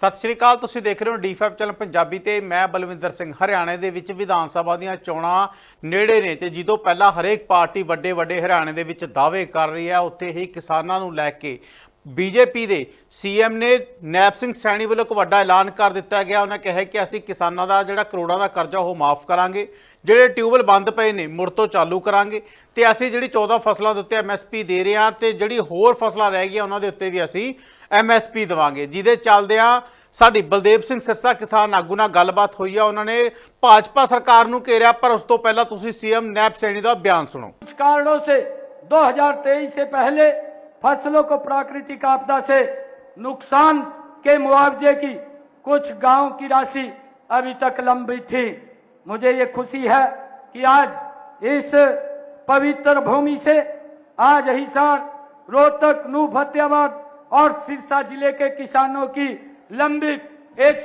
ਸਤਿ ਸ਼੍ਰੀ ਅਕਾਲ, ਤੁਸੀਂ ਦੇਖ ਰਹੇ ਹੋ ਡੀ5 ਚੈਨਲ ਪੰਜਾਬੀ ਤੇ ਮੈਂ ਬਲਵਿੰਦਰ ਸਿੰਘ। ਹਰਿਆਣੇ ਦੇ ਵਿੱਚ ਵਿਧਾਨ ਸਭਾ ਦੀਆਂ ਚੋਣਾਂ ਨੇੜੇ ਨੇ ਤੇ ਜਦੋਂ ਪਹਿਲਾਂ ਹਰੇਕ ਪਾਰਟੀ ਵੱਡੇ ਵੱਡੇ ਹਰਿਆਣੇ ਦੇ ਵਿੱਚ ਦਾਅਵੇ ਕਰ ਰਹੀ ਹੈ, ਉੱਥੇ ਹੀ ਕਿਸਾਨਾਂ ਨੂੰ ਲੈ ਕੇ ਬੀਜੇਪੀ ਦੇ ਸੀਐਮ ਨੇ ਨੈਪ ਸਿੰਘ ਸੈਣੀ ਵੱਲੋਂ ਇੱਕ ਵੱਡਾ ਐਲਾਨ ਕਰ ਦਿੱਤਾ ਗਿਆ। ਉਹਨਾਂ ਕਿਹਾ ਕਿ ਅਸੀਂ ਕਿਸਾਨਾਂ ਦਾ ਜਿਹੜਾ ਕਰੋੜਾਂ ਦਾ ਕਰਜ਼ਾ ਉਹ ਮਾਫ ਕਰਾਂਗੇ। ਜਿਹੜੇ ਟਿਊਬਲ ਬੰਦ ਪਏ ਨੇ, ਮੁੜ ਤੋਂ ਚਾਲੂ ਕਰਾਂਗੇ। ਤੇ ਅਸੀਂ ਜਿਹੜੀ 14 ਫਸਲਾਂ ਦੇ ਉੱਤੇ ਐਮਐਸਪੀ ਦੇ ਰਹੇ ਹਾਂ ਤੇ ਜਿਹੜੀ ਹੋਰ ਫਸਲਾਂ ਰਹਿ ਗਈਆਂ, ਉਹਨਾਂ ਦੇ ਉੱਤੇ ਵੀ ਅਸੀਂ ਐਮਐਸਪੀ ਦੇਵਾਂਗੇ ਜਿਹਦੇ ਚੱਲਦਿਆਂ ਸਾਡੀ ਬਲਦੇਵ ਸਿੰਘ ਸਿਰਸਾ ਕਿਸਾਨ ਆਗੂ ਨਾਲ ਗੱਲਬਾਤ ਹੋਈ ਆ ਉਹਨਾਂ ਨੇ ਭਾਜਪਾ ਸਰਕਾਰ ਨੂੰ ਘੇਰਿਆ ਪਰ ਉਸ ਤੋਂ ਪਹਿਲਾਂ ਤੁਸੀਂ ਸੀਐਮ ਨੈਪ ਸੈਣੀ ਦਾ ਬਿਆਨ ਸੁਣੋ कुछ कारणों से 2023 से पहले फसलों को प्राकृतिक आपदा से नुकसान के मुआवजे की कुछ गांव की राशि अभी तक लंबित थी मुझे ये खुशी है कि आज इस पवित्र भूमि से आज हिसार रोहतक नू फतेहाबाद और सिरसा ज़िले के किसानों की लंबित एक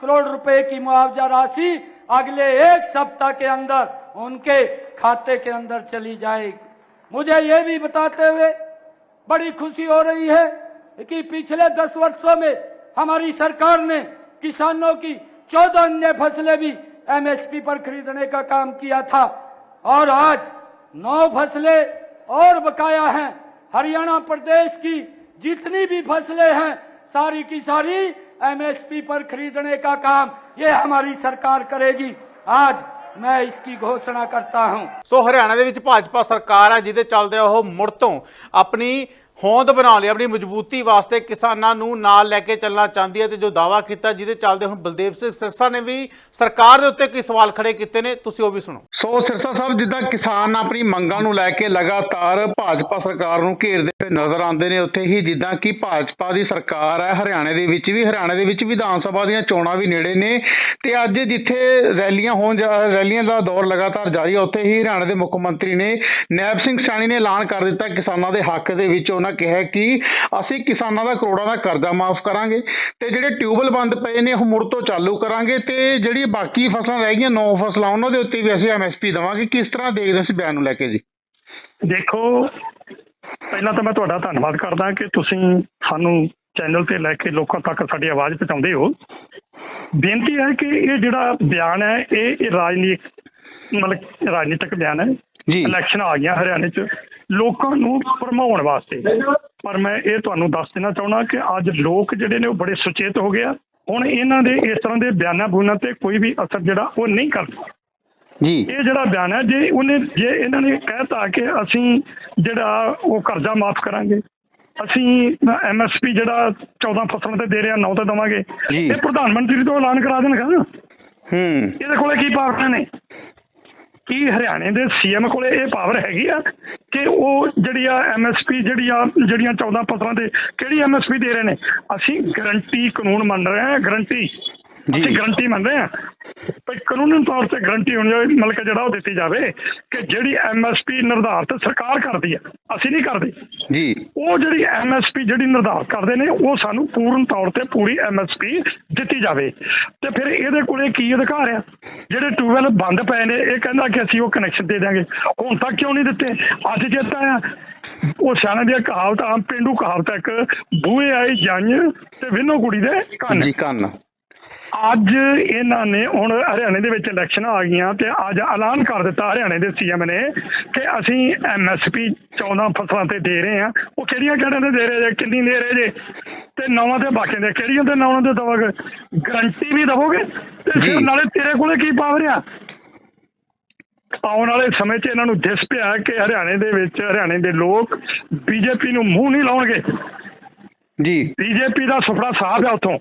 करोड़ रुपए की मुआवजा राशि अगले एक सप्ताह के अंदर उनके खाते के अंदर चली जाएगी। मुझे ये भी बताते हुए बड़ी खुशी हो रही है कि पिछले दस वर्षों में हमारी सरकार ने किसानों की चौदह अन्य फ़सलें भी एमएसपी पर खरीदने का काम किया था और आज नौ फ़सलें और बकाया हैं। हरियाणा प्रदेश की जितनी भी फसलें हैं सारी की सारी एमएसपी पर खरीदने का काम ये हमारी सरकार करेगी आज मैं इसकी घोषणा करता हूं ਸੋ ਹਰਿਆਣਾ ਦੇ ਵਿੱਚ ਭਾਜਪਾ ਸਰਕਾਰ ਹੈ ਜਿਹਦੇ ਚੱਲਦੇ ਉਹ ਮੁੜ ਤੋਂ ਆਪਣੀ ਹੋਂਦ ਬਣਾਉਣ ਲਈ ਆਪਣੀ ਮਜ਼ਬੂਤੀ ਵਾਸਤੇ ਕਿਸਾਨਾਂ ਨੂੰ ਨਾਲ ਲੈ ਕੇ ਚੱਲਣਾ ਚਾਹੁੰਦੀ ਹੈ ਤੇ ਜੋ ਦਾਵਾ ਕੀਤਾ ਜਿਹਦੇ ਚੱਲਦੇ ਹੁਣ ਬਲਦੇਵ ਸਿੰਘ ਸਿਰਸਾ ਨੇ ਵੀ ਸਰਕਾਰ ਦੇ ਉੱਤੇ ਕਈ ਸਵਾਲ ਖੜੇ ਕੀਤੇ ਨੇ ਤੁਸੀਂ ਉਹ ਵੀ ਸੁਣੋ ਸੋ ਸਿਰਸਾ ਸਾਹਿਬ, ਜਿੱਦਾਂ ਕਿਸਾਨ ਆਪਣੀ ਮੰਗਾਂ ਨੂੰ ਲੈ ਕੇ ਲਗਾਤਾਰ ਭਾਜਪਾ ਸਰਕਾਰ ਨੂੰ ਘੇਰਦੇ ਹੋਏ ਨਜ਼ਰ ਆਉਂਦੇ ਨੇ, ਉੱਥੇ ਹੀ ਜਿੱਦਾਂ ਕਿ ਭਾਜਪਾ ਦੀ ਸਰਕਾਰ ਹੈ, ਹਰਿਆਣੇ ਦੇ ਵਿੱਚ ਵੀ, ਹਰਿਆਣੇ ਦੇ ਵਿੱਚ ਵਿਧਾਨ ਸਭਾ ਦੀਆਂ ਚੋਣਾਂ ਵੀ ਨੇੜੇ ਨੇ ਤੇ ਅੱਜ ਜਿੱਥੇ ਰੈਲੀਆਂ ਹੋਣ ਜਾ- ਰੈਲੀਆਂ ਦਾ ਦੌਰ ਲਗਾਤਾਰ ਜਾਰੀ ਹੈ, ਉੱਥੇ ਹੀ ਹਰਿਆਣੇ ਦੇ ਮੁੱਖ ਮੰਤਰੀ ਨੇ ਨੈਬ ਸਿੰਘ ਸੈਣੀ ਨੇ ਐਲਾਨ ਕਰ ਦਿੱਤਾ, ਕਿਸਾਨਾਂ ਦੇ ਹੱਕ ਦੇ ਵਿੱਚ ਉਹਨਾਂ ਕਿਹਾ ਕਿ ਅਸੀਂ ਕਿਸਾਨਾਂ ਦਾ ਕਰੋੜਾਂ ਦਾ ਕਰਜ਼ਾ ਮਾਫ ਕਰਾਂਗੇ ਤੇ ਜਿਹੜੇ ਟਿਊਬਲ ਬੰਦ ਪਏ ਨੇ, ਉਹ ਮੁੜ ਤੋਂ ਚਾਲੂ ਕਰਾਂਗੇ ਤੇ ਜਿਹੜੀ ਬਾਕੀ ਫਸਲਾਂ ਰਹਿ ਗਈਆਂ, ਨੌ ਫਸਲਾਂ, ਉਹਨਾਂ ਦੇ ਉੱਤੇ ਵੀ ਅਸੀਂ ਐਮਐਸਪੀ ਦੇਵਾਂਗੇ ਕਿਸ ਤਰ੍ਹਾਂ ਦੇਖਦੇ ਇਸ ਬਿਆਨ ਨੂੰ ਲੈ ਕੇ ਜੀ? ਦੇਖੋ ਪਹਿਲਾਂ ਤਾਂ ਮੈਂ ਤੁਹਾਡਾ ਧੰਨਵਾਦ ਕਰਦਾ ਕਿ ਤੁਸੀਂ ਸਾਨੂੰ ਚੈਨਲ ਤੇ ਲੈ ਕੇ ਲੋਕਾਂ ਤੱਕ ਸਾਡੀ ਆਵਾਜ਼ ਪਹੁੰਚਾਉਂਦੇ ਹੋ। ਬੇਨਤੀ ਹੈ ਕਿ ਇਹ ਜਿਹੜਾ ਬਿਆਨ ਹੈ ਇਹ ਰਾਜਨੀਤਿਕ ਮਤਲਬ ਰਾਜਨੀਤਿਕ ਬਿਆਨ ਹੈ। ਜੀ। ਇਲੈਕਸ਼ਨ ਆ ਗਈਆਂ ਹਰਿਆਣੇ 'ਚ। ਲੋਕਾਂ ਨੂੰ ਭਰਮਾਉਣ ਵਾਸਤੇ। ਪਰ ਮੈਂ ਇਹ ਤੁਹਾਨੂੰ ਦੱਸ ਦੇਣਾ ਚਾਹੁੰਦਾ ਕਿ ਅੱਜ ਲੋਕ ਜਿਹੜੇ ਨੇ ਉਹ ਬੜੇ ਸੁਚੇਤ ਹੋ ਗਏ ਆ। ਹੁਣ ਇਹਨਾਂ ਦੇ ਇਸ ਤਰ੍ਹਾਂ ਦੇ ਬਿਆਨਾਂ ਬੁਨਾਂ ਤੇ ਕੋਈ ਵੀ ਅਸਰ ਜਿਹੜਾ ਉਹ ਨਹੀਂ ਕਰਦਾ ਜੀ। ਇਹ ਜਿਹੜਾ ਬਿਆਨ ਹੈ ਜੇ ਉਹਨੇ ਜੇ ਇਹਨਾਂ ਨੇ ਕਹਿਤਾ ਕਿ ਅਸੀਂ ਜਿਹੜਾ ਉਹ ਕਰਜ਼ਾ ਮਾਫ ਕਰਾਂਗੇ ਅਸੀਂ ਐਮਐਸਪੀ ਜਿਹੜਾ 14 ਫਸਲਾਂ ਤੇ ਦੇ ਰਿਹਾ 9 ਤੇ ਦਵਾਂਗੇ। ਇਹ ਪ੍ਰਧਾਨ ਮੰਤਰੀ ਤੋਂ ਐਲਾਨ ਕਰਾ ਦੇਣਗਾ ਹੂੰ। ਇਹਦੇ ਕੋਲੇ ਕੀ ਪਾਵਰ ਨੇ? ਕੀ ਹਰਿਆਣੇ ਦੇ ਸੀਐਮ ਕੋਲੇ ਇਹ ਪਾਵਰ ਹੈਗੀ ਆ ਕਿ ਉਹ ਜਿਹੜੀ ਆ ਐਮਐਸਪੀ ਜਿਹੜੀ ਆ ਜਿਹੜੀਆਂ 14 ਫਸਲਾਂ ਤੇ ਕਿਹੜੀ ਐਮਐਸਪੀ ਦੇ ਰਹੇ ਨੇ? ਅਸੀਂ ਗਰੰਟੀ ਕਾਨੂੰਨ ਮੰਨ ਰਹੇ ਹਾਂ ਗਰੰਟੀ ਅਸੀਂ ਗਰੰਟੀ ਮੰਨ ਰਹੇ ਹਾਂ ਪਰ ਕਾਨੂੰਨੀ ਤੌਰ ਤੇ ਗਰੰਟੀ ਹੋਣੀ ਚਾਹੀਦੀ ਮਤਲਬ ਕਿ ਜਿਹੜਾ ਉਹ ਦਿੱਤੀ ਜਾਵੇ ਕਿ ਜਿਹੜੀ ਐਮਐਸਪੀ ਨਿਰਧਾਰਤ ਸਰਕਾਰ ਕਰਦੀ ਆ ਅਸੀਂ ਨਹੀਂ ਕਰਦੇ। ਜੀ। ਉਹ ਜਿਹੜੀ ਐਮਐਸਪੀ ਜਿਹੜੀ ਨਿਰਧਾਰਤ ਕਰਦੇ ਨੇ ਉਹ ਸਾਨੂੰ ਪੂਰਨ ਤੌਰ ਤੇ ਪੂਰੀ ਐਮਐਸਪੀ ਦਿੱਤੀ ਜਾਵੇ। ਤੇ ਫਿਰ ਇਹਦੇ ਕੋਲੇ ਕੀ ਅਧਿਕਾਰ ਆ? ਜਿਹੜੇ ਟਿਊਬਵੈਲ ਬੰਦ ਪਏ ਨੇ ਇਹ ਕਹਿੰਦਾ ਕਿ ਅਸੀਂ ਉਹ ਕਨੈਕਸ਼ਨ ਦੇ ਦਿਆਂਗੇ। ਹੁਣ ਤੱਕ ਕਿਉਂ ਨਹੀਂ ਦਿੱਤੇ? ਅੱਜ ਆ ਉਹ ਸਿਆਣੇ ਦੀਆਂ ਕਹਾਵਤ ਆਮ ਪਿੰਡੂ ਕਹਾਵਤ ਇੱਕ ਬੂਹੇ ਆਈ ਜੰਝ ਤੇ ਵਿਨੋ ਕੁੜੀ ਦੇ ਕੰਨ। ਜੀ ਕੰਨ। ਅੱਜ ਇਹਨਾਂ ਨੇ ਹੁਣ ਹਰਿਆਣੇ ਦੇ ਵਿੱਚ ਇਲੈਕਸ਼ਨਾਂ ਆ ਗਈਆਂ ਤੇ ਅੱਜ ਐਲਾਨ ਕਰ ਦਿੱਤਾ ਹਰਿਆਣੇ ਦੇ ਸੀਐਮ ਨੇ ਕਿ ਅਸੀਂ ਐਮਐਸਪੀ 14 ਫਸਲਾਂ ਤੇ ਦੇ ਰਹੇ ਹਾਂ। ਉਹ ਕਿਹੜੀਆਂ ਕਿਹੜੀਆਂ ਤੇ ਦੇ ਰਹੇ ਜੇ? ਕਿੰਨੀ ਦੇ ਰਹੇ ਜੇ? ਤੇ ਨਵਾਂ ਤੇ ਬਾਕੀ ਦੇ ਕਿਹੜੀਆਂ ਤੇ ਨਵਾਂ ਤੇ ਦਵਾਂਗੇ? ਗਰੰਟੀ ਵੀ ਦਵੋਗੇ? ਤੇ ਫਿਰ। ਨਾਲੇ ਤੇਰੇ ਕੋਲੇ ਕੀ ਪਾਵਰ ਆ ਆਉਣ ਵਾਲੇ ਸਮੇਂ 'ਚ ਇਹਨਾਂ ਨੂੰ ਦਿਸ ਪਿਆ ਕਿ ਹਰਿਆਣੇ ਦੇ ਵਿੱਚ ਹਰਿਆਣੇ ਦੇ ਲੋਕ ਬੀਜੇਪੀ ਨੂੰ ਮੂੰਹ ਨਹੀਂ ਲਾਉਣਗੇ। ਜੀ। ਬੀਜੇਪੀ ਦਾ ਸੁਪਨਾ ਸਾਫ਼ ਹੈ ਉੱਥੋਂ।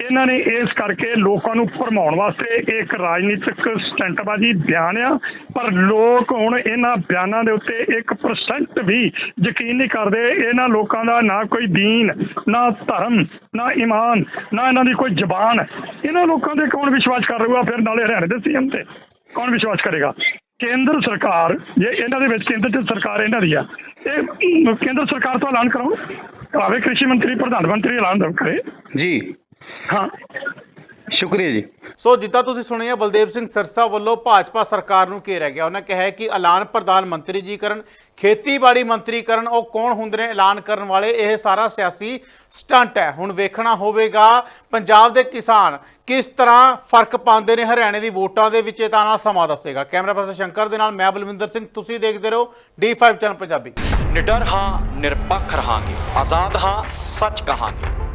ਇਹਨਾਂ ਨੇ ਇਸ ਕਰਕੇ ਲੋਕਾਂ ਨੂੰ ਭਰਮਾਉਣ ਵਾਸਤੇ ਇਹ ਇੱਕ ਰਾਜਨੀਤਿਕ ਸਟੰਟਬਾਜ਼ੀ ਬਿਆਨ ਆ, ਪਰ ਲੋਕ ਹੁਣ ਇਹਨਾਂ ਬਿਆਨਾਂ ਦੇ ਉੱਤੇ 1% ਵੀ ਯਕੀਨ ਨਹੀਂ ਕਰਦੇ। ਇਹਨਾਂ ਲੋਕਾਂ ਦਾ ਨਾ ਕੋਈ ਦੀਨ, ਨਾ ਧਰਮ, ਨਾ ਈਮਾਨ, ਨਾ ਇਹਨਾਂ ਦੀ ਕੋਈ ਜ਼ਬਾਨ। ਇਹਨਾਂ ਲੋਕਾਂ ਦੇ ਕੌਣ ਵਿਸ਼ਵਾਸ ਕਰ ਰਹੂਗਾ? ਫਿਰ ਨਾਲੇ ਹਰਿਆਣੇ ਦੇ ਸੀਐਮ ਤੇ ਕੌਣ ਵਿਸ਼ਵਾਸ ਕਰੇਗਾ? ਕੇਂਦਰ ਸਰਕਾਰ, ਜੇ ਇਹਨਾਂ ਦੇ ਵਿੱਚ ਕੇਂਦਰ ਚ ਸਰਕਾਰ ਇਹਨਾਂ ਦੀ ਆ ਇਹ ਕੇਂਦਰ ਸਰਕਾਰ ਤੋਂ ਐਲਾਨ ਕਰਾਓ। ਕਰਾਵੇ ਕ੍ਰਿਸ਼ੀ ਮੰਤਰੀ, ਪ੍ਰਧਾਨ ਮੰਤਰੀ ਐਲਾਨ ਕਰੇ। ਜੀ। ਹਾਂ। ਸ਼ੁਕਰੀਆ ਜੀ। ਸੋ ਜਿੱਦਾਂ ਤੁਸੀਂ ਸੁਣਿਆ ਬਲਦੇਵ ਸਿੰਘ ਸਿਰਸਾ ਵੱਲੋਂ ਭਾਜਪਾ ਸਰਕਾਰ ਨੂੰ ਘੇਰਿਆ ਗਿਆ। ਉਹਨਾਂ ਕਿਹਾ ਹੈ ਕਿ ਐਲਾਨ ਪ੍ਰਧਾਨ ਮੰਤਰੀ ਜੀ ਕਰਨ ਖੇਤੀਬਾੜੀ ਮੰਤਰੀ ਕਰਨ ਉਹ ਕੌਣ ਹੁੰਦੇ ਨੇ ਐਲਾਨ ਕਰਨ ਵਾਲੇ ਇਹ ਸਾਰਾ ਸਿਆਸੀ ਸਟੰਟ ਹੈ। ਹੁਣ ਵੇਖਣਾ ਹੋਵੇਗਾ ਪੰਜਾਬ ਦੇ ਕਿਸਾਨ ਕਿਸ ਤਰ੍ਹਾਂ ਫ਼ਰਕ ਪਾਉਂਦੇ ਨੇ ਹਰਿਆਣੇ ਦੀ ਵੋਟਾਂ ਦੇ ਵਿੱਚ ਇਹ ਤਾਂ ਨਾਲ ਸਮਾਂ ਦੱਸੇਗਾ। ਕੈਮਰਾ ਪਰਸਨ ਸ਼ੰਕਰ ਦੇ ਨਾਲ ਮੈਂ ਬਲਵਿੰਦਰ ਸਿੰਘ ਤੁਸੀਂ ਦੇਖਦੇ ਰਹੋ D5 ਚੈਨਲ ਪੰਜਾਬੀ। ਨਿਡਰ ਹਾਂ ਨਿਰਪੱਖ ਰਹਾਂਗੇ। ਆਜ਼ਾਦ ਹਾਂ ਸੱਚ ਕਹਾਂਗੇ।